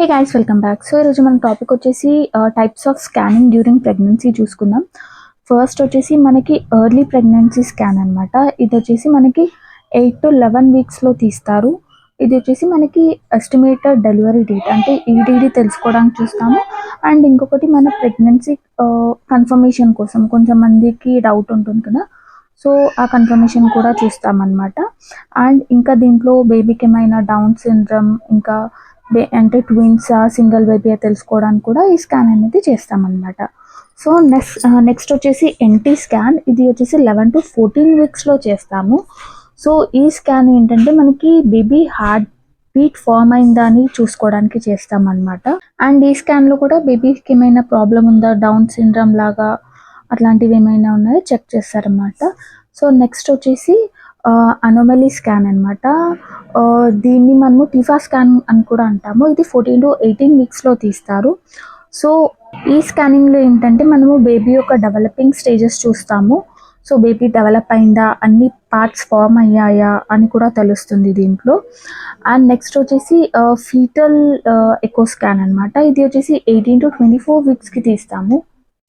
Hey guys welcome back so ఈరోజు మన topic వచ్చేసి types of scanning during pregnancy చూసుకుందాం. ఫస్ట్ వచ్చేసి మనకి ఎర్లీ ప్రెగ్నెన్సీ స్కాన్ అన్నమాట. ఇది వచ్చేసి మనకి ఎయిట్ టు లెవెన్ వీక్స్లో తీస్తారు. ఇది వచ్చేసి మనకి ఎస్టిమేటెడ్ డెలివరీ డేట్ అంటే ఈడీడీ తెలుసుకోవడానికి చూస్తాము. అండ్ ఇంకొకటి మన ప్రెగ్నెన్సీ కన్ఫర్మేషన్ uh, కోసం కొంచెం మందికి డౌట్ ఉంటుంది కదా. సో ఆ కన్ఫర్మేషన్ కూడా చూస్తామన్నమాట. అండ్ ఇంకా దీంట్లో బేబీకి ఏమైనా డౌన్ సిండ్రమ్ ఇంకా అంటే ట్విన్స్ సింగిల్ బేబీ తెలుసుకోవడానికి కూడా ఈ స్కాన్ అనేది చేస్తామన్నమాట. సో నెక్స్ట్ నెక్స్ట్ వచ్చేసి ఎన్టీ స్కాన్ ఇది వచ్చేసి లెవెన్ టు ఫోర్టీన్ వీక్స్లో చేస్తాము. సో ఈ స్కాన్ ఏంటంటే మనకి బేబీ హార్ట్ బీట్ ఫామ్ అయిందా అని చూసుకోవడానికి చేస్తామన్నమాట. అండ్ ఈ స్కాన్లో కూడా బేబీకి ఏమైనా ప్రాబ్లం ఉందా? డౌన్ సిండ్రమ్ లాగా అట్లాంటివి ఏమైనా ఉన్నాయో? చెక్ చేస్తారన్నమాట. సో నెక్స్ట్ వచ్చేసి అనోమలీ స్కాన్ అనమాట దీన్ని మనము టీఫా స్కాన్ అని కూడా అంటాము. ఇది ఫోర్టీన్ టు ఎయిటీన్ వీక్స్లో తీస్తారు. సో ఈ స్కానింగ్లో ఏంటంటే మనము బేబీ యొక్క డెవలపింగ్ స్టేజెస్ చూస్తాము. సో బేబీ డెవలప్ అయిందా? అన్ని పార్ట్స్ ఫామ్ అయ్యాయా? అని కూడా తెలుస్తుంది దీంట్లో. అండ్ నెక్స్ట్ వచ్చేసి ఫీటల్ ఎకో స్కాన్ అనమాట ఇది వచ్చేసి ఎయిటీన్ టు ట్వంటీ ఫోర్ వీక్స్కి తీస్తాము.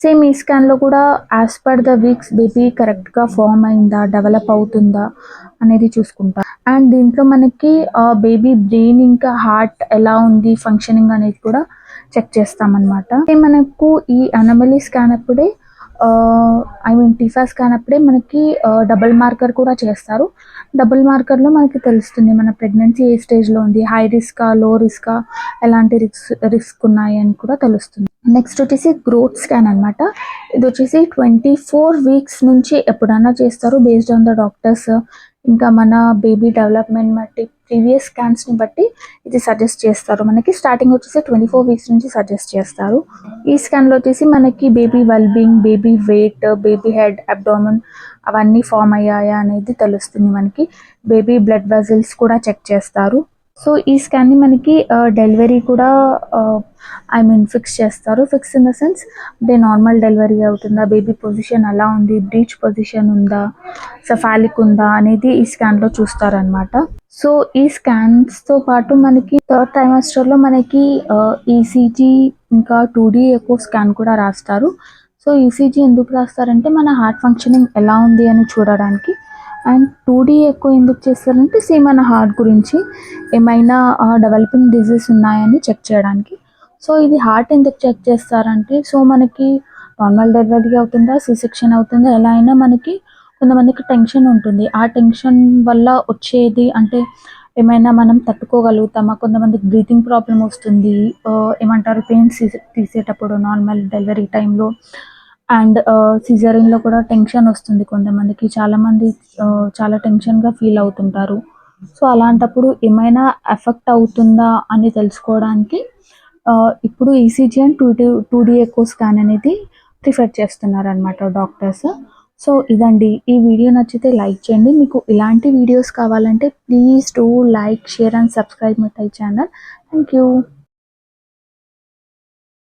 సేమ్ ఈ స్కాన్లో కూడా as per the weeks baby కరెక్ట్గా ఫామ్ అయిందా డెవలప్ అవుతుందా అనేది చూసుకుంటాం. అండ్ దీంట్లో మనకి బేబీ బ్రెయిన్ ఇంకా హార్ట్ ఎలా ఉంది ఫంక్షనింగ్ అనేది కూడా చెక్ చేస్తామన్నమాట. మనకు ఈ అనమలీ స్కాన్ అప్పుడే ఐ మీన్ టీఫాస్ కానప్పుడే అప్పుడే మనకి డబుల్ మార్కర్ కూడా చేస్తారు. డబుల్ మార్కర్లో మనకి తెలుస్తుంది మన ప్రెగ్నెన్సీ ఏ స్టేజ్లో ఉంది హై రిస్కా లో రిస్కా ఎలాంటి రిస్క్ రిస్క్ ఉన్నాయి అని కూడా తెలుస్తుంది. నెక్స్ట్ వచ్చేసి గ్రోత్ స్కాన్ అన్నమాట. ఇది వచ్చేసి ట్వంటీ ఫోర్ వీక్స్ నుంచి ఎప్పుడైనా చేస్తారు బేస్డ్ ఆన్ ద డాక్టర్స్ ఇంకా మన బేబీ డెవలప్మెంట్ బట్టి ప్రీవియస్ స్కాన్స్ని బట్టి ఇది సజెస్ట్ చేస్తారు. మనకి స్టార్టింగ్ వచ్చేసి ట్వంటీ ఫోర్ వీక్స్ నుంచి సజెస్ట్ చేస్తారు. ఈ స్కాన్లో వచ్చేసి మనకి baby wellbeing baby weight baby head abdomen అవన్నీ ఫామ్ అయ్యాయా అనేది తెలుస్తుంది మనకి. బేబీ బ్లడ్ వెజల్స్ కూడా చెక్ చేస్తారు. సో ఈ స్కాన్ని మనకి డెలివరీ కూడా ఐ మీన్ ఫిక్స్ చేస్తారు. ఫిక్స్ ఇన్ ద సెన్స్ అంటే నార్మల్ డెలివరీ అవుతుందా? బేబీ పొజిషన్ ఎలా ఉంది? బ్రీచ్ పొజిషన్ ఉందా? సఫాలిక్ ఉందా? అనేది ఈ స్కాన్లో చూస్తారనమాట సో ఈ స్కాన్స్తో పాటు మనకి థర్డ్ ట్రైమాస్టర్లో మనకి ఈసీజీ ఇంకా టూ డీ ఎక్కువ స్కాన్ కూడా రాస్తారు. సో ఈసీజీ ఎందుకు రాస్తారంటే మన హార్ట్ ఫంక్షనింగ్ ఎలా ఉంది అని చూడడానికి. అండ్ టూ డీ ఎక్కువ ఎందుకు చేస్తారంటే సేమ్ మన హార్ట్ గురించి ఏమైనా డెవలపింగ్ డిజీజ్ ఉన్నాయని చెక్ చేయడానికి. సో ఇది హార్ట్ ఎందుకు చెక్ చేస్తారంటే సో మనకి నార్మల్ డెలివరీ అవుతుందా సి సెక్షన్ అవుతుందా ఎలా అయినా మనకి కొంతమందికి టెన్షన్ ఉంటుంది. ఆ టెన్షన్ వల్ల వచ్చేది అంటే ఏమైనా మనం తట్టుకోగలుగుతామా కొంతమందికి బ్రీతింగ్ ప్రాబ్లం వస్తుంది ఏమంటారు పెయిన్స్ తీసేటప్పుడు నార్మల్ డెలివరీ టైంలో. అండ్ సిజరీన్లో కూడా టెన్షన్ వస్తుంది కొంతమందికి. చాలామంది చాలా టెన్షన్గా ఫీల్ అవుతుంటారు. సో అలాంటప్పుడు ఏమైనా ఎఫెక్ట్ అవుతుందా అని తెలుసుకోవడానికి ఇప్పుడు ECG and two D two D echo scan అనేది ప్రిఫర్ చేస్తున్నారు అనమాట డాక్టర్స్ సో ఇదండి. ఈ వీడియో నచ్చితే లైక్ చేయండి. మీకు ఇలాంటి వీడియోస్ కావాలంటే please do like share and subscribe my channel thank you